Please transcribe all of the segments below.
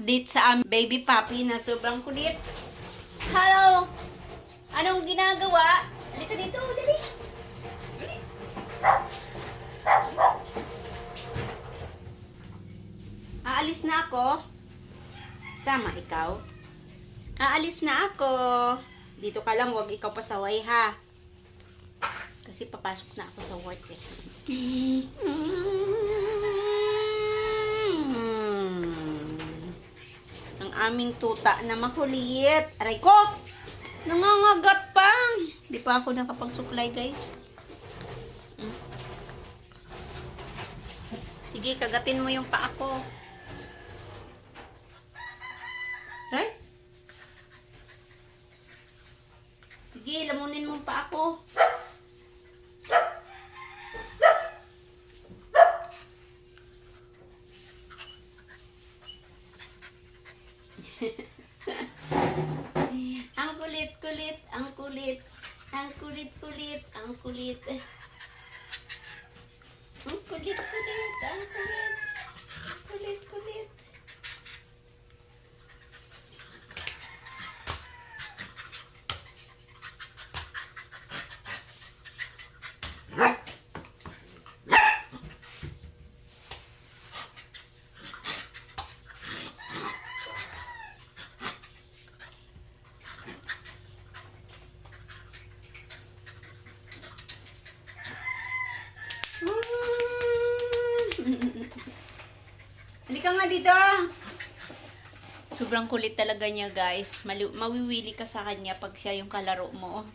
update sa aming baby puppy na sobrang kulit. Hello! Anong ginagawa? Halika dito, dali. Dali. Aalis na ako. Sama ikaw. Aalis na ako. Dito ka lang, wag ikaw pasaway ha. Kasi papasok na ako sa work eh. aming tuta na makulit. Aray ko! Nangangagat pa! Di pa ako nakapag-supply guys. Sige, kagatin mo yung paa ko. Right? Sige, lamunin mo pa ako. ang kulit, kulit, ang kulit. Ang kulit, ang kulit. Ang kulit, kulit, ang. Kulit, kulit. Halika nga dito. Sobrang kulit talaga niya, guys. Mali- mawiwili ka sa kanya pag siya yung kalaro mo.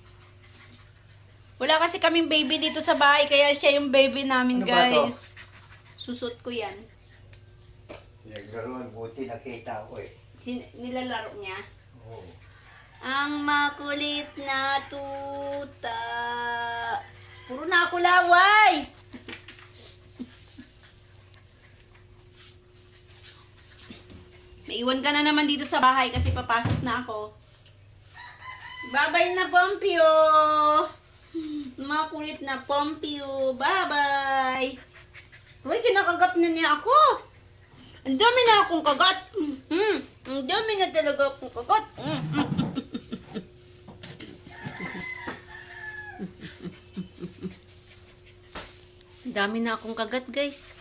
Wala kasi kaming baby dito sa bahay, kaya siya yung baby namin, Ano ba to? guys. Susot ko yan. Naglaruan, buti nakita ko eh. Sin- nilalaro niya. Oo. Ang makulit na tuta. Puro na ako laway. Maiwan ka na naman dito sa bahay kasi papasok na ako. Babay na, Pompio! Makulit na, Pompio. Bye-bye! Roy, kinakagat na niya ako. Ang dami na akong kagat. Hmm, ang dami na talaga akong kagat. Hmm. Ang dami na akong kagat, guys.